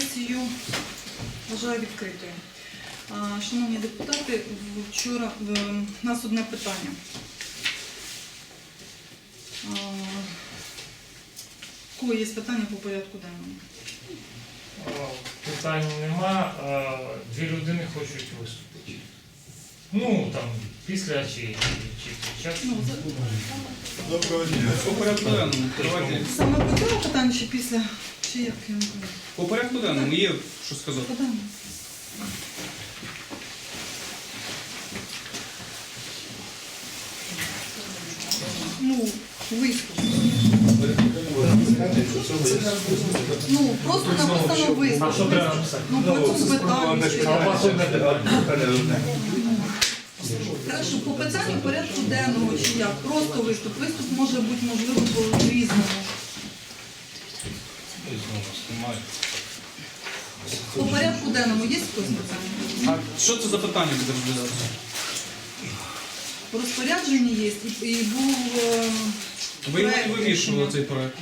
Сесію вважаю відкритою. Шановні депутати, вчора в у нас одне питання. Кого є питання по порядку денному? Питань нема, а дві людини хочуть виступити. Ну, там, після чи, чи під час. Ну, за- Доброго дня. По порядку денному. Саме по цьому питанню чи після? Чи як я не? По порядку денному є що сказати. По. Ну, виступ. Ну, просто написано А виступ. що треба написати? Ну, по цьому питанню. чи як? питання. Хорошо, по питанню порядку денного чи як? Просто виступ. Виступ може бути можливо по різному. По порядку денному є хтось питання? А що це за питання буде розглядатися? По розпорядженні є і, і був е, Ви його проект не вивішували цей проект.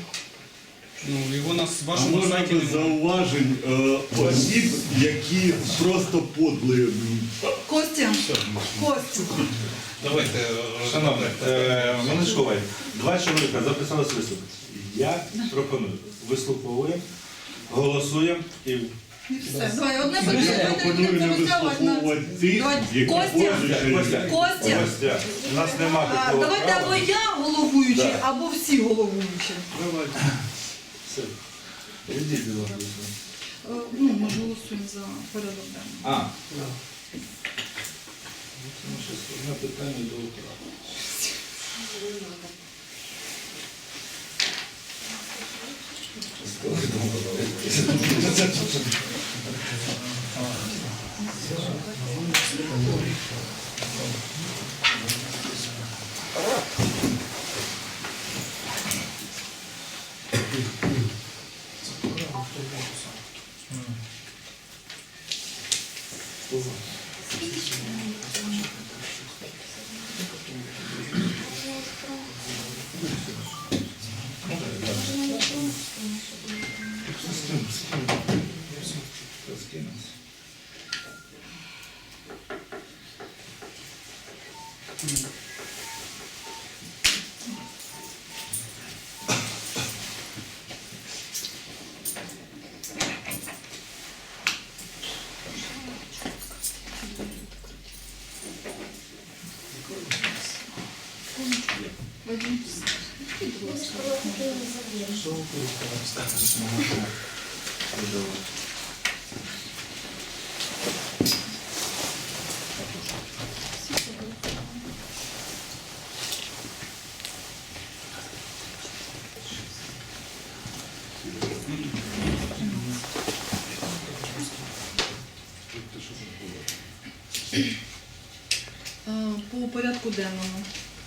Ну, його на А вашому можна сайті без немає. зауважень е, осіб, які просто подлі. Костя, Костя, Давайте, е, шановне, е, Менешкове, два чоловіка записалися виступити. Я пропоную, вислуховуємо, голосуємо і все. Давай, одне питання, пропоную не вислуховувати тих, які Костя, подлі. Костя, Костя, гостя. У нас нема а, такого давайте або я головуючий, Да. або всі головуючі. Давайте. Все. Ідіть, будь ласка. Е, Ну, ми ж голосуємо за порядок денний. А, Одне питання до утра. 음. По порядку денному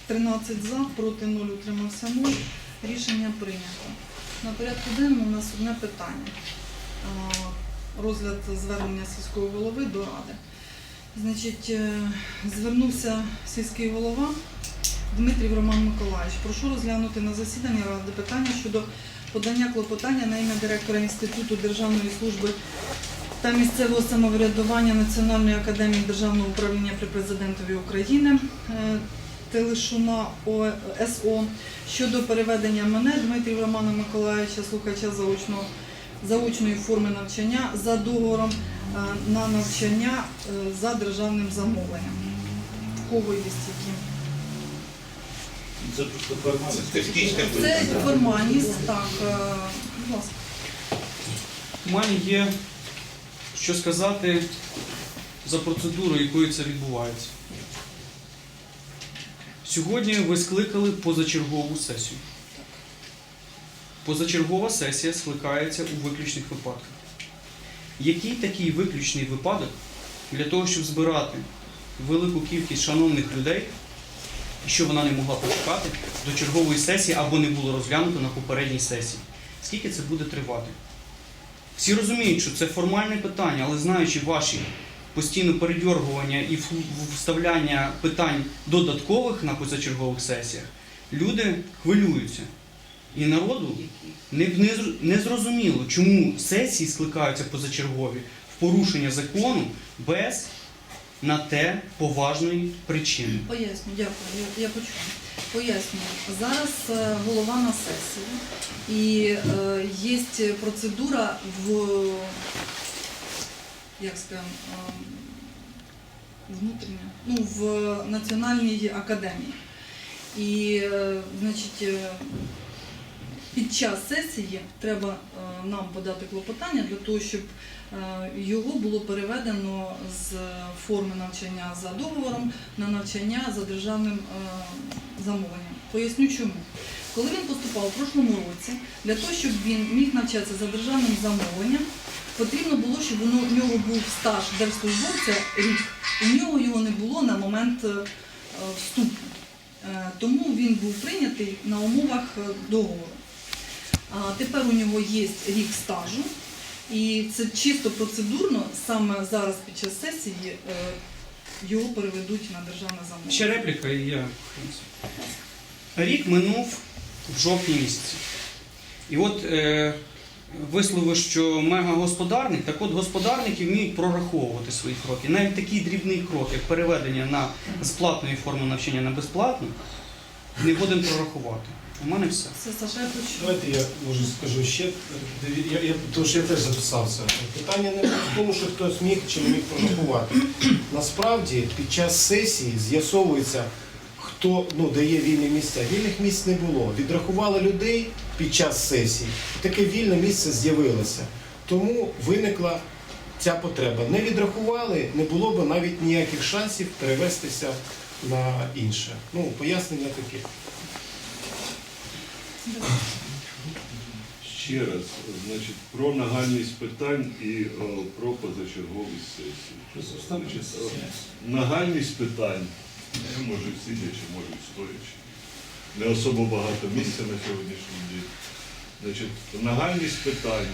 13 за, проти 0, утримався 0. Рішення прийнято. На порядку денному у нас одне питання. Е, Розгляд звернення сільського голови до ради. Значить, е, звернувся сільський голова Дмитрів Роман Миколаївич. Прошу розглянути на засіданні ради питання щодо подання клопотання на ім'я директора Інституту Державної служби та місцевого самоврядування Національної академії державного управління при президентові України Телешуна СО щодо переведення мене Дмитрів Романа Миколаївича, слухача заочного заочної форми навчання за договором е, на навчання е, за державним замовленням. В кого є які? Це просто формальність. технічне Це формальність, так, е, будь ласка. у мене є що сказати за процедуру, якою це відбувається. Сьогодні ви скликали позачергову сесію. Позачергова сесія скликається у виключних випадках. Який такий виключний випадок для того, щоб збирати велику кількість шановних людей, що вона не могла почекати до чергової сесії або не було розглянуто на попередній сесії? Скільки це буде тривати? Всі розуміють, що це формальне питання, але знаючи ваші постійне передьоргування і вставляння питань додаткових на позачергових сесіях, люди хвилюються. І народу не, не, зр- не зрозуміло, чому сесії скликаються позачергові в порушення закону без на те поважної причини. Поясню, дякую, я, я почула. Пояснюю. Зараз е, голова на сесії і е, є процедура в як скажемо, е, внутрішня, ну, в Національній академії. І, е, значить, е, під час сесії треба е, нам подати клопотання для того, щоб його було переведено з форми навчання за договором на навчання за державним замовленням. Поясню чому. Коли він поступав у прошлому році, для того, щоб він міг навчатися за державним замовленням, потрібно було, щоб у нього був стаж держслужбовця рік. У нього його не було на момент е, вступу. Е, Тому він був прийнятий на умовах е, договору. Тепер у нього є рік стажу, і це чисто процедурно, саме зараз під час сесії його переведуть на державне замовлення. Ще репліка, і я. Рік минув в жовтні місяці. І от вислови, що мегагосподарник, так от господарники вміють прораховувати свої кроки. Навіть такий дрібний крок, як переведення на з платної форми навчання на безплатну, не годен прорахувати. У мене все. Це Саша. Давайте я може скажу ще. Я, я, тому що я теж записався. Питання не в тому, що хтось міг чи не міг прорахувати. Насправді під час сесії з'ясовується, хто ну, дає вільні місця. Вільних місць не було. Відрахували людей під час сесії. Таке вільне місце з'явилося. Тому виникла ця потреба. Не відрахували, не було б навіть ніяких шансів перевестися на інше. Ну, пояснення таке. Ще раз, значить, про нагальність питань і о, про позачерговість сесії. Значить, о, нагальність питань, я можу сидячи, можу стоячи. Не особо багато місця на сьогоднішній день. Значить, нагальність питань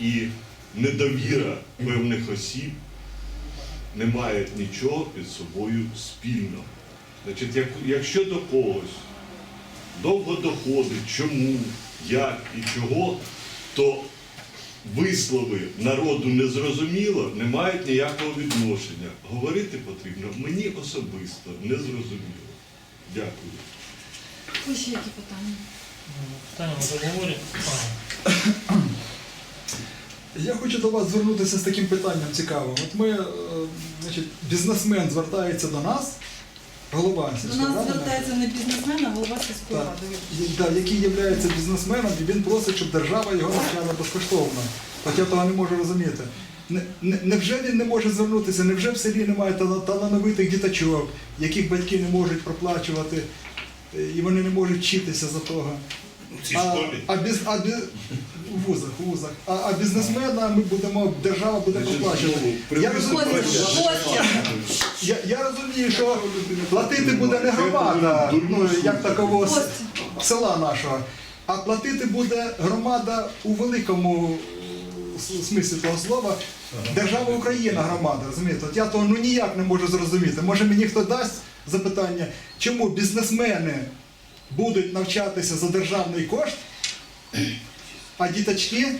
і недовіра певних осіб не мають нічого під собою спільного. Значить, як, якщо до когось довго доходить, чому, як і чого, то вислови народу незрозуміло не мають ніякого відношення. Говорити потрібно мені особисто незрозуміло. Дякую. Ось ще які питання. Питання ми договоримо. Я хочу до вас звернутися з таким питанням цікавим. От ми, е, значить, бізнесмен звертається до нас, голова До нас звертається не бізнесмен, а голова сільської ради. який є бізнесменом, і він просить, щоб держава його навчала безкоштовно. От я того не можу розуміти. Не- не- Невже він не може звернутися? Невже в селі немає талановитих діточок, яких батьки не можуть проплачувати, і вони не можуть вчитися за того? а, а, біз, а біз, вузах, вузах. А, а бізнесмена ми будемо, держава буде проплачувати. Я розумію, Костя, я, я розумію, що платити буде не громада, ну, як такового с- села нашого, а платити буде громада у великому е, с- смислі того слова. Держава Україна громада, розумієте? От я того ну ніяк не можу зрозуміти. Може мені хто дасть запитання, чому бізнесмени будуть навчатися за державний кошт, а діточки,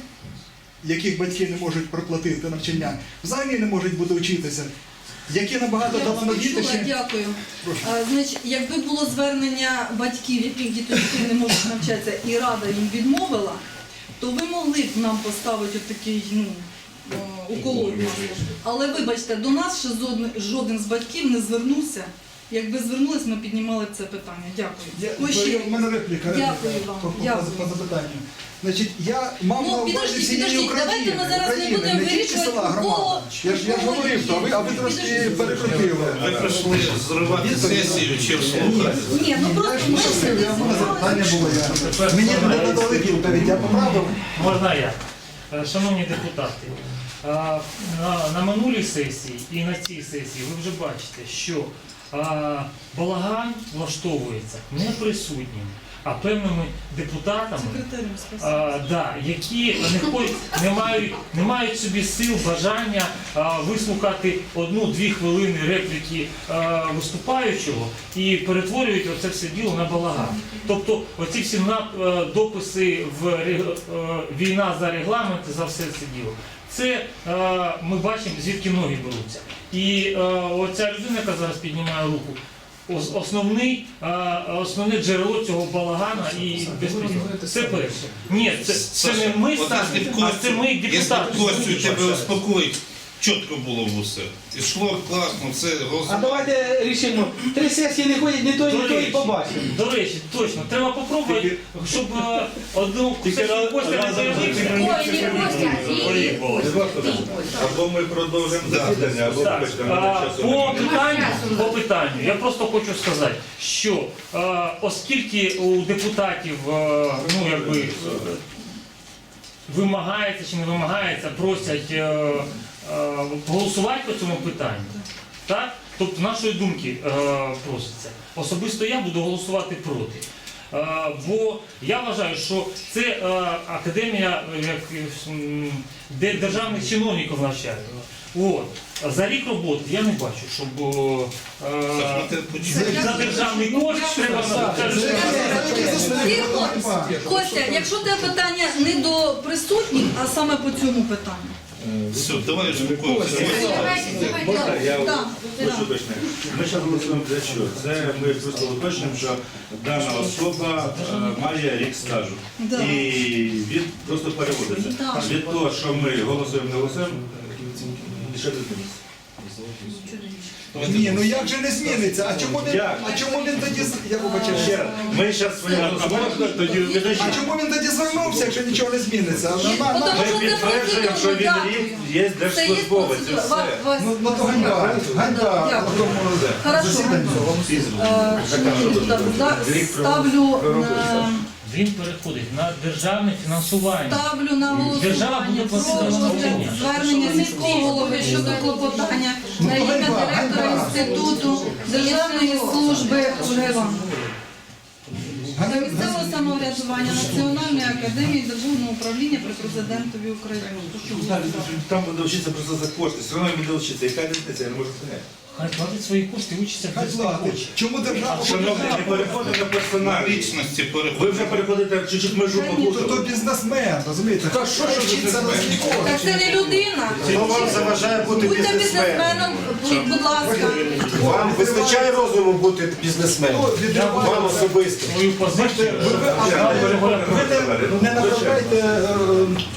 яких батьки не можуть проплатити навчання, взагалі не можуть бути вчитися. Які набагато почула, дякую. А, значить, якби було звернення батьків, яких діточки не можуть навчатися, і рада їм відмовила, то ви могли б нам поставити такий, ну, уколот. Але вибачте, до нас ще жоден, жоден з батьків не звернувся. Якби звернулись, ми піднімали це питання. Дякую. Я, ще- я- в мене репліка, репліка Дякую вам, по, по, дякую. по запитанню. Значить, я мав на Ну, увазі підождіть, всієї України, давайте ми зараз не будемо тільки вирішувати, села, громада. кого- Я ж, я ж говорив, то, а ви, а ви трошки перекрутили. Ви прийшли зривати сесію чи слухати? Ні, ну Я просто ж ми не я в мене запитання було. Мені не надали відповідь, я поправив. Можна я? Е, Шановні депутати, на, на минулій сесії і на цій сесії ви вже бачите, що е, балаган влаштовується неприсутнім. А певними депутатами. А, да, які не, хо- не, мають, не мають собі сил, бажання а, вислухати одну-дві хвилини репліки а, виступаючого і перетворюють оце все діло на балаган. Тобто оці всі е, дописи в війна за регламент, за все це діло. Це ми бачимо, звідки ноги беруться. І оця людина, яка зараз піднімає руку, ос- основний, основне джерело цього балагана і безпреділу. Це перше. Ні, це, це не ми старші, а це ми Якщо депутати. Костю тебе успокоїть, чітко було б усе. Ішло класно, все А давайте рішимо. Три сесії не ходять, ні той, ні той і побачимо. До речі, точно, треба попробувати, щоб е, одну сесію Костя не появився. Ой, не Костя. Або ми продовжимо засідання, або Так, а, по питанню, по питанню, я просто хочу сказати, що е, оскільки у депутатів е, ну, якби, е, вимагається чи не вимагається, просять е, голосувати по цьому питанню, так? тобто нашої думки е, проситься. Особисто я буду голосувати проти. Е, бо я вважаю, що це е, академія, е, як, де державних чиновників навчають. От. За рік роботи я не бачу, щоб е, за державний кошт треба Костя, якщо тебе питання не до присутніх, а саме по цьому питанню. Все, давай успокоїмося. Можна я хочу уточнити? Ми зараз голосуємо за що? Це ми просто уточнимо, що дана особа е, має рік стажу. Да. І він просто переводиться. Так. Від того, що ми голосуємо, не голосуємо, ще не зміниться. Ні, ну як же не зміниться? А чому він, Як? а чому він тоді з- я вибачаю Ще раз, ми зараз А можна тоді А чому він тоді звернувся, якщо нічого не зміниться? На- на- Тому на- Ми що це підтверджуємо, що він процедура, рік є Це є держслужбовець. і процедура. все. Ва- Ну, ну то ганьба, ганьба Дякую. на тому Хорошо. засіданні. Е, шановні депутати, да, Ставлю на, Він переходить на державне фінансування. ставлю на Держава голосування буде про платити розгляд замовлення. звернення міського голови щодо клопотання на ім'я директора Інституту Державної служби Та місцевого самоврядування Національної академії державного управління при президентові України. Там буде вчитися просто за кошти, все одно він буде вчитися. Яка різниця, я не можу сказати. Хай платить свої кошти, учиться Хай платить. Чому держава? Шановні, не переходимо на На персоналі. лічності Ви вже переходимо. переходите чуть-чуть межу То, то бізнесмен, розумієте? Та що ж вчиться на свій Так це не людина. Хто вам заважає бути Будьте бізнесменом? бізнесменом, будь ласка. Вам вистачає розуму бути бізнесменом? Вам особисто. Свою позицію. Ви, ви, а ви, ви не, направляйте е,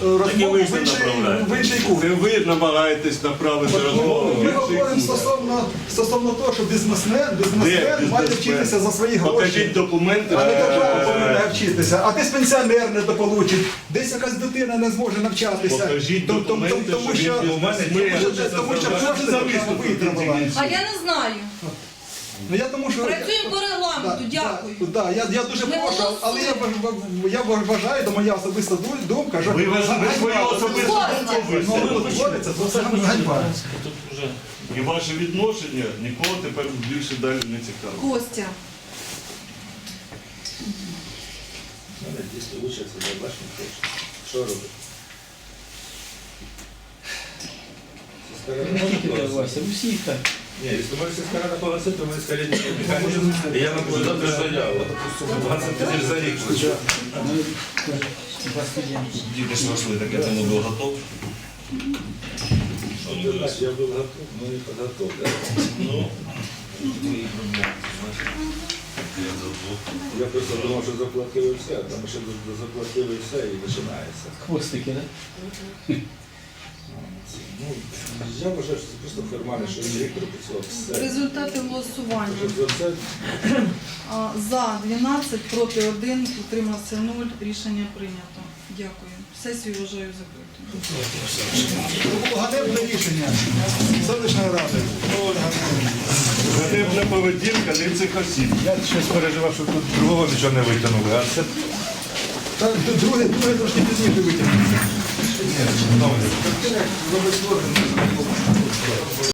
е, розмову ви в інший, направляєте. в інший кут. Ви намагаєтесь направити розмову. Ми говоримо стосовно, стосовно того, що бізнесмен, бізнесмен має вчитися за свої Покажіть гроші. документи. А не держава повинна вчитися, а десь пенсіонер не дополучить, десь якась дитина не зможе навчатися. Покажіть документи, тому що що він бізнесмен. тому що- тому що кожен держава витримала. А я не знаю. Ну я тому що Працюємо по регламенту, дякую. Да, да, я, я дуже Ми прошу, але я, я вважаю, то моя особиста ду- думка, що Ви ви свою особисту думку Ну, висловили. твориться, це все ганьба. Тут вже І ваше відношення нікого тепер більше далі не цікаво. Костя. Мене дійсно я бачу, не хочу. Що робити? Не тільки ти, Вася, усіх так. Ні, якщо ми рада погасити, то ми скоріше механізм. І я напишу завтра заяву. 20 тисяч за рік. Діти ж росли, так я тому був готов. Я був готов, ну не готов. Ну, Я просто думав, що заплатили все, а там ще заплатили все і починається. Хвостики, так? Ну, я вважаю, що це просто формально, що він рік все. Результати голосування. Що за це А, За 12, проти 1, утримався 0. Рішення прийнято. Дякую. Сесію вважаю закритою. Ганебне рішення селищної ради. Ганебна поведінка не цих осіб. Я щось переживав, що тут другого нічого не витягнули, а це Та друге, друге трошки пізніше витягнути. Ні, шановні.